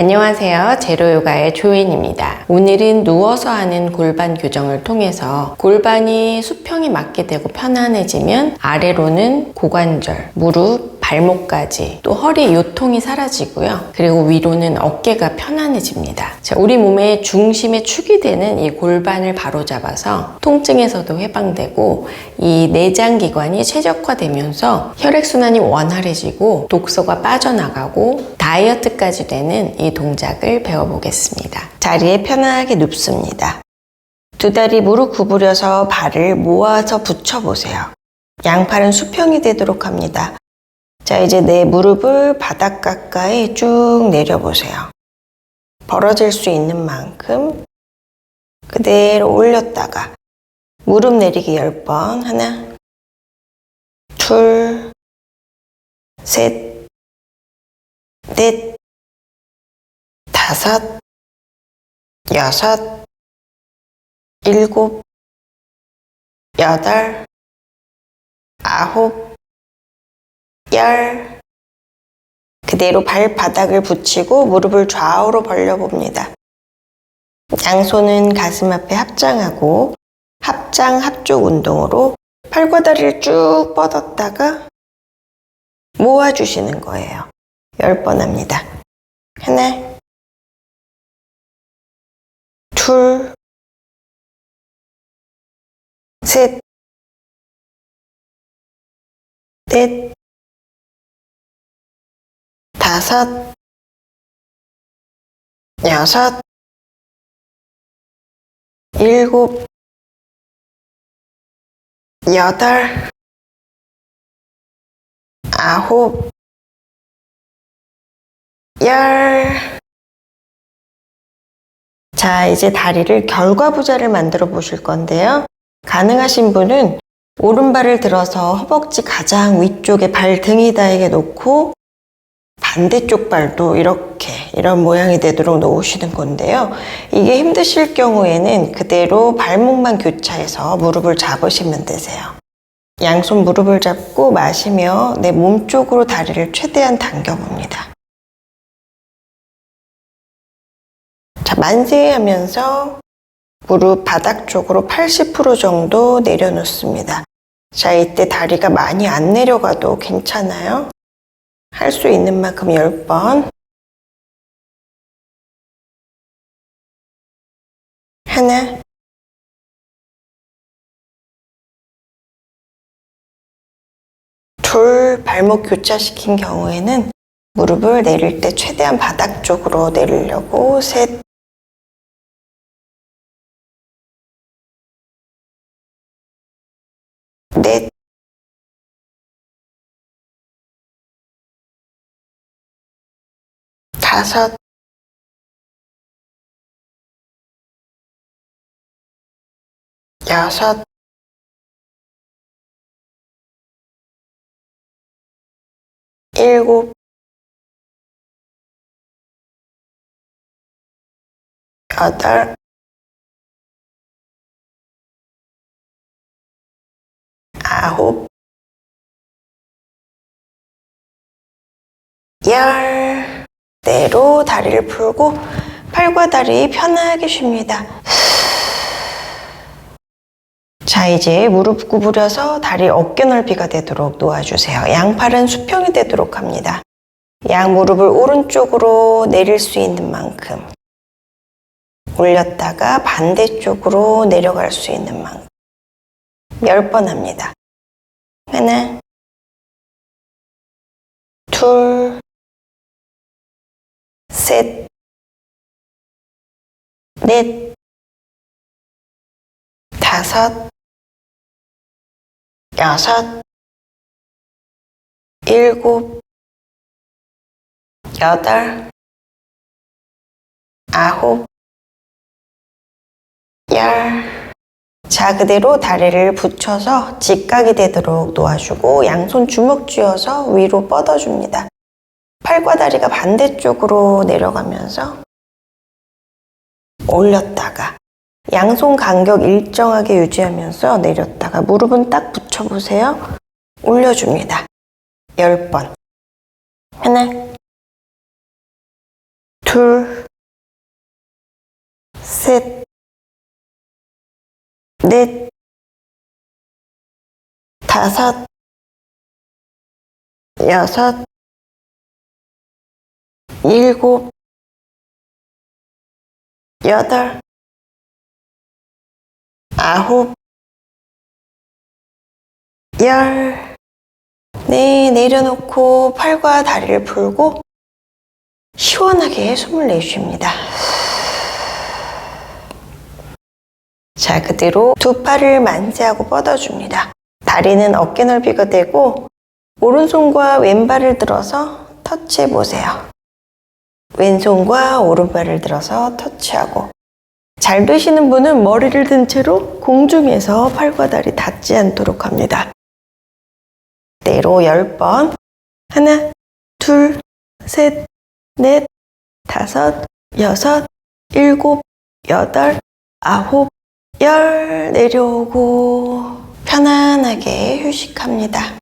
안녕하세요. 제로요가의 조인입니다. 오늘은 누워서 하는 골반 교정을 통해서 골반이 수평이 맞게 되고 편안해지면 아래로는 고관절, 무릎, 발목까지 또 허리 요통이 사라지고요. 그리고 위로는 어깨가 편안해집니다. 자, 우리 몸의 중심의 축이 되는 이 골반을 바로잡아서 통증에서도 해방되고 이 내장 기관이 최적화되면서 혈액순환이 원활해지고 독소가 빠져나가고 다이어트까지 되는 이 동작을 배워보겠습니다. 자리에 편안하게 눕습니다. 두 다리 무릎 구부려서 발을 모아서 붙여보세요. 양팔은 수평이 되도록 합니다. 자, 이제 내 무릎을 바닥 가까이 쭉 내려보세요. 벌어질 수 있는 만큼 그대로 올렸다가 무릎 내리기 10번. 하나, 둘, 셋, 넷, 다섯, 여섯, 일곱, 여덟, 아홉, 열. 그대로 발바닥을 붙이고 무릎을 좌우로 벌려봅니다. 양손은 가슴 앞에 합장하고 합장 합쪽 운동으로 팔과 다리를 쭉 뻗었다가 모아주시는 거예요. 10번 합니다. 하나, 둘, 셋, 넷, 다섯, 여섯, 일곱, 여덟, 아홉, 열. 자, 이제 다리를 결과부자를 만들어 보실 건데요. 가능하신 분은 오른발을 들어서 허벅지 가장 위쪽에 발 등이 닿게 놓고 반대쪽 발도 이렇게 이런 모양이 되도록 놓으시는 건데요. 이게 힘드실 경우에는 그대로 발목만 교차해서 무릎을 잡으시면 되세요. 양손 무릎을 잡고 마시며 내 몸 쪽으로 다리를 최대한 당겨봅니다. 자, 만세 하면서 무릎 바닥 쪽으로 80% 정도 내려놓습니다. 자, 이때 다리가 많이 안 내려가도 괜찮아요. 할 수 있는 만큼 10번. 하나. 둘, 발목 교차시킨 경우에는 무릎을 내릴 때 최대한 바닥 쪽으로 내리려고 셋. 다섯, 여섯, 일곱, 여덟, 아홉, 열. 대로 다리를 풀고 팔과 다리 편하게 쉽니다. 자, 이제 무릎 구부려서 다리 어깨 넓이가 되도록 놓아주세요. 양팔은 수평이 되도록 합니다. 양 무릎을 오른쪽으로 내릴 수 있는 만큼 올렸다가 반대쪽으로 내려갈 수 있는 만큼 10번 합니다. 하나, 둘, 셋, 넷, 다섯, 여섯, 일곱, 여덟, 아홉, 열. 자, 그대로 다리를 붙여서 직각이 되도록 놓아주고 양손 주먹 쥐어서 위로 뻗어줍니다. 팔과 다리가 반대쪽으로 내려가면서 올렸다가 양손 간격 일정하게 유지하면서 내렸다가 무릎은 딱 붙여보세요. 올려줍니다. 10번. 하나, 둘, 셋, 넷, 다섯, 여섯, 일곱, 여덟, 아홉, 열. 네, 내려놓고 팔과 다리를 풀고 시원하게 숨을 내쉽니다. 자, 그대로 두 팔을 만지하고 뻗어줍니다. 다리는 어깨 넓이가 되고 오른손과 왼발을 들어서 터치해 보세요. 왼손과 오른발을 들어서 터치하고 잘 되시는 분은 머리를 든 채로 공중에서 팔과 다리 닿지 않도록 합니다. 내로 10번. 하나, 둘, 셋, 넷, 다섯, 여섯, 일곱, 여덟, 아홉, 열 내려오고 편안하게 휴식합니다.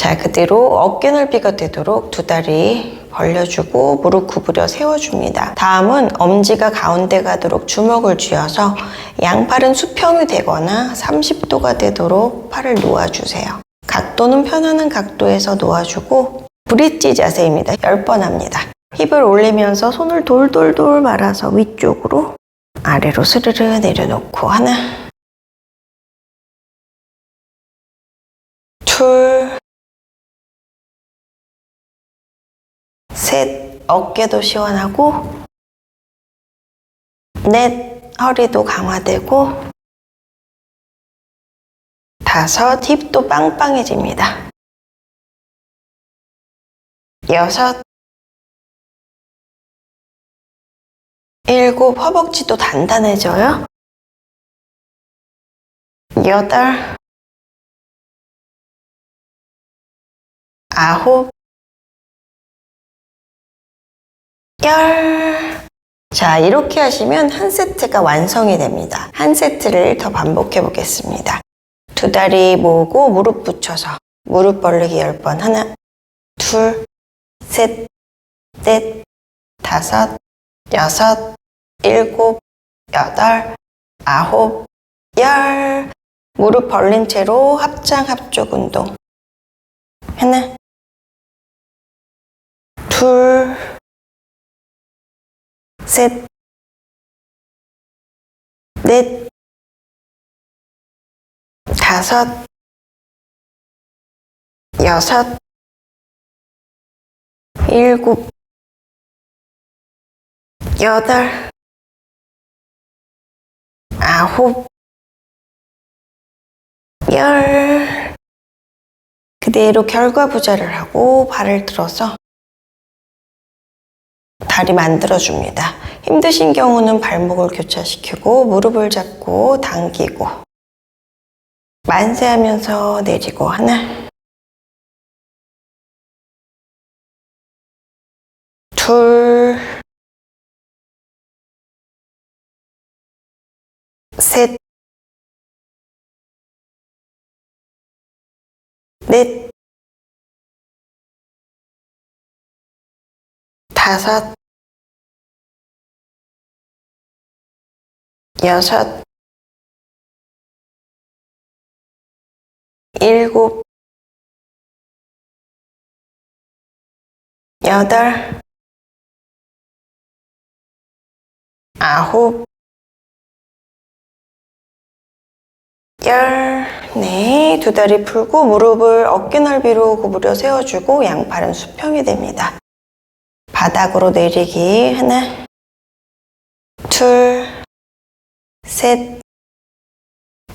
자, 그대로 어깨 넓이가 되도록 두 다리 벌려주고 무릎 구부려 세워줍니다. 다음은 엄지가 가운데 가도록 주먹을 쥐어서 양팔은 수평이 되거나 30도가 되도록 팔을 놓아주세요. 각도는 편안한 각도에서 놓아주고 브릿지 자세입니다. 10번 합니다. 힙을 올리면서 손을 돌돌돌 말아서 위쪽으로 아래로 스르르 내려놓고 하나 어깨도 시원하고, 넷, 허리도 강화되고, 다섯, 힙도 빵빵해집니다. 여섯, 일곱, 허벅지도 단단해져요. 여덟, 아홉, 열. 자, 이렇게 하시면 한 세트가 완성이 됩니다. 한 세트를 더 반복해 보겠습니다. 두 다리 모으고 무릎 붙여서 무릎 벌리기 10번. 하나, 둘, 셋, 넷, 다섯, 여섯, 일곱, 여덟, 아홉, 열. 무릎 벌린 채로 합장 합쪽 운동. 하나, 둘, 셋, 넷, 다섯, 여섯, 일곱, 여덟, 아홉, 열. 그대로 결과 부자를 하고 발을 들어서 다리 만들어줍니다. 힘드신 경우는 발목을 교차시키고 무릎을 잡고 당기고 만세하면서 내리고 하나. 둘. 셋, 넷, 다섯, 여섯, 일곱, 여덟, 아홉, 열. 네, 두 다리 풀고 무릎을 어깨 넓이로 구부려 세워주고 양팔은 수평이 됩니다. 바닥으로 내리기 하나, 둘, 셋,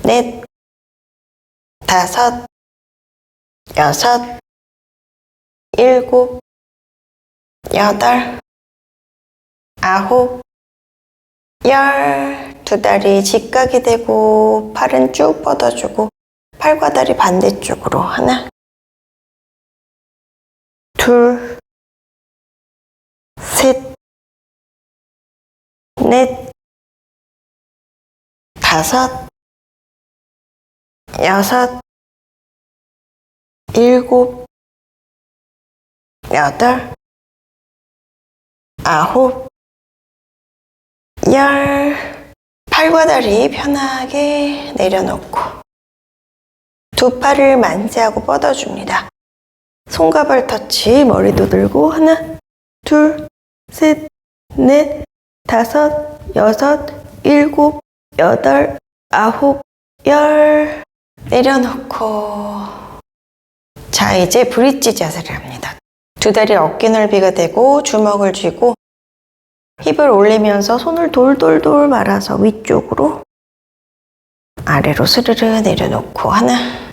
넷, 다섯, 여섯, 일곱, 여덟, 아홉, 열. 두 다리 직각이 되고 팔은 쭉 뻗어주고 팔과 다리 반대쪽으로 하나, 둘, 셋, 넷, 다섯, 여섯, 일곱, 여덟, 아홉, 열. 팔과 다리 편하게 내려놓고 두 팔을 만지하고 뻗어줍니다. 손가발 터치, 머리도 들고 하나, 둘, 셋, 넷, 다섯, 여섯, 일곱, 여덟, 아홉, 열. 내려놓고 자, 이제 브릿지 자세를 합니다. 두 다리 어깨 넓이가 되고 주먹을 쥐고 힙을 올리면서 손을 돌돌돌 말아서 위쪽으로 아래로 스르르 내려놓고 하나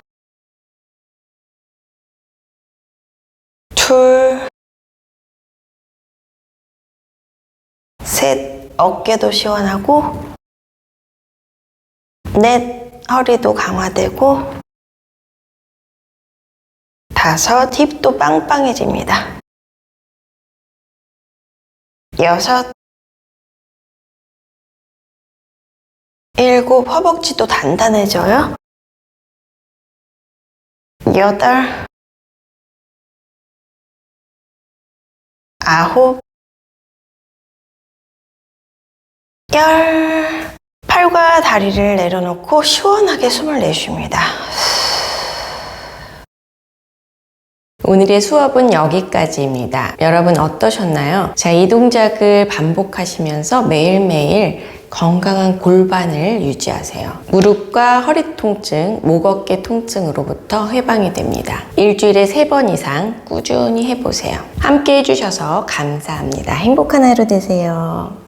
셋, 어깨도 시원하고 넷, 허리도 강화되고 다섯, 힙도 빵빵해집니다. 여섯, 일곱, 허벅지도 단단해져요. 여덟, 아홉, 열. 팔과 다리를 내려놓고 시원하게 숨을 내쉽니다. 오늘의 수업은 여기까지입니다. 여러분 어떠셨나요? 자, 이 동작을 반복하시면서 매일매일 건강한 골반을 유지하세요. 무릎과 허리 통증, 목 어깨 통증으로부터 해방이 됩니다. 일주일에 세 번 이상 꾸준히 해보세요. 함께 해주셔서 감사합니다. 행복한 하루 되세요.